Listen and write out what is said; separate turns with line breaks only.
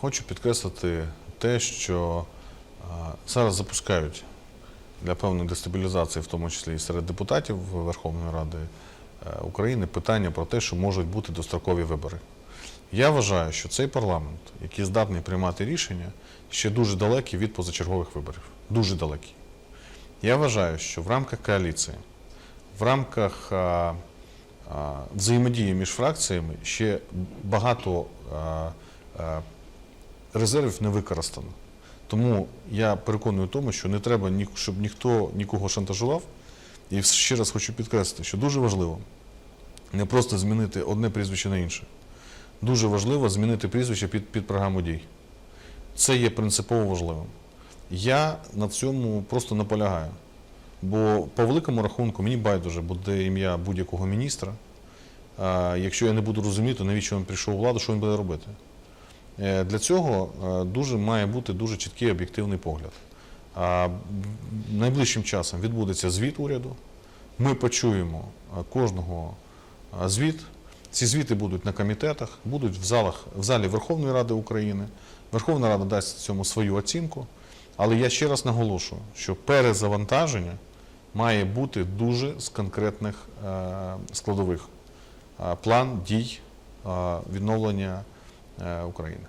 хочу підкреслити те, що зараз запускають для певної дестабілізації, в тому числі і серед депутатів Верховної Ради е, України, питання про те, що можуть бути дострокові вибори. Я вважаю, що цей парламент, який здатний приймати рішення, ще дуже далекий від позачергових виборів. Дуже далекий. Я вважаю, що в рамках коаліції, в рамках а, а, взаємодії між фракціями ще багато а, а, резервів не використано. Тому я переконую в тому, що не треба, щоб ніхто нікого шантажував. І ще раз хочу підкреслити, що дуже важливо не просто змінити одне прізвище на інше. Дуже важливо змінити прізвище під, під програму дій. Це є принципово важливим. Я на цьому просто наполягаю. Бо по великому рахунку мені байдуже буде ім'я будь-якого міністра. Якщо я не буду розуміти, навіщо він прийшов у владу, що він буде робити. Е, Для цього е, дуже має бути дуже чіткий об'єктивний погляд. Найближчим часом відбудеться звіт уряду. Ми почуємо е, кожного звіт. Ці звіти будуть на комітетах, будуть в залах в залі Верховної Ради України. Верховна Рада дасть цьому свою оцінку. Але я ще раз наголошую, що перезавантаження має бути дуже з конкретних складових. План дій відновлення е, України.